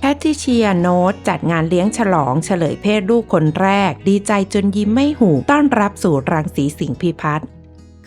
แพทิเชียโนตจัดงานเลี้ยงฉลองเฉลยเพศลูกคนแรก ดีใจจนยิ้มไม่หูต้อนรับสู่รังสีสิงพิพัฒน์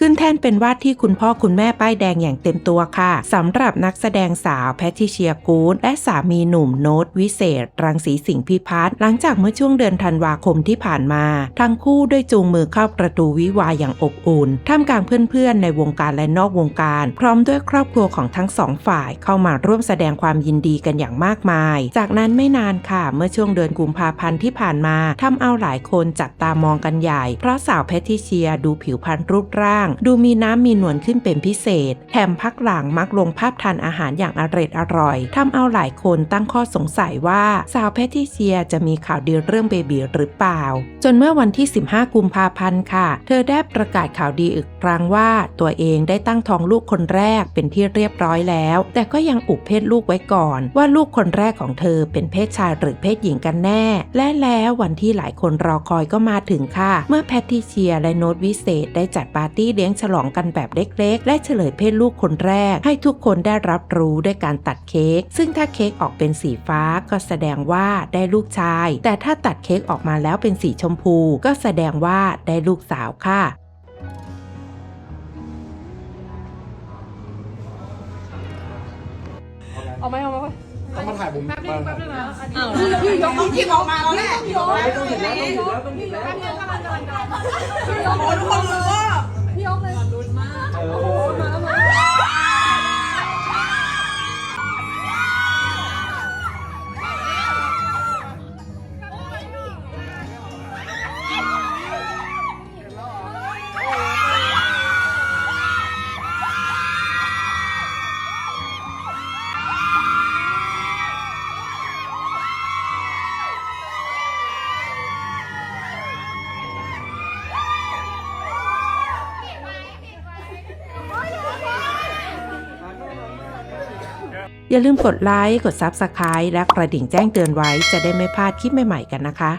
ขึ้นแท่นเป็นว่าที่คุณพ่อคุณแม่ป้ายแดงอย่างเต็มตัวค่ะสำหรับนักแสดงสาวแพทิเชียกูดและสามีหนุ่มโนตวิเศษ รังสีสิงห์พิพัฒน์หลังจากเมื่อช่วงเดือนธันวาคมที่ผ่านมา ทั้งคู่ได้จูงมือเข้าประตูวิวาอย่างอบอุ่นท่ามกลางเพื่อนๆ ในวงการและนอกวงการ พร้อมด้วยครอบครัวของทั้งสองฝ่ายเข้ามาร่วมแสดงความยินดีกันอย่างมากมาย จากนั้นไม่นานค่ะเมื่อช่วงเดือนกุมภาพันธ์ที่ผ่านมาทำเอาหลายคนจับตามองกันใหญ่ เพราะสาวแพทิเชียดูผิวพรรณรูปร่างดูมีน้ำมีนวลขึ้นเป็นพิเศษ แถมพักหลังมักลงภาพทานอาหารอย่างอร่อยอร่อยทำเอาหลายคนตั้งข้อสงสัยว่าสาวแพทริเชียจะมีข่าวดีเรื่องเบบีหรือเปล่า จนเมื่อวันที่ 15 กุมภาพันธ์ค่ะ เธอได้ประกาศข่าวดีอีกครั้งว่า ตัวเองได้ตั้งท้องลูกคนแรกเป็นที่เรียบร้อยแล้ว แต่ก็ยังอุบเพศลูกไว้ก่อน ว่าลูกคนแรกของเธอเป็นเพศชายหรือเพศหญิงกันแน่ และแล้ววันที่หลายคนรอคอยก็มาถึงค่ะ เมื่อแพทริเชียและโนตวิเศษได้จัดปาร์ตี้เลี้ยงฉลองกันแบบเล็กๆ และเฉลยเพศลูกคนแรก ให้ทุกคนได้รับรู้ด้วยการตัดเค้ก ซึ่งถ้าเค้กออกเป็นสีฟ้าก็แสดงว่าได้ลูกชาย แต่ถ้าตัดเค้กออกมาแล้วเป็นสีชมพู ก็แสดงว่าได้ลูกสาวค่ะเอาไหมเอาไหมต้องมาถ่ายมุมมาถ่ายอ้าวพี่ยกต้องกินออกมาแล้วแหละต้องหยิบแล้วต้องหยิบแล้วต้องหยิบแล้วโอ้ทุกคนรู้ อย่าลืมกดไลค์ กด Subscribe และกระดิ่งแจ้งเตือนไว้จะได้ไม่พลาดคลิปใหม่ๆกันนะคะ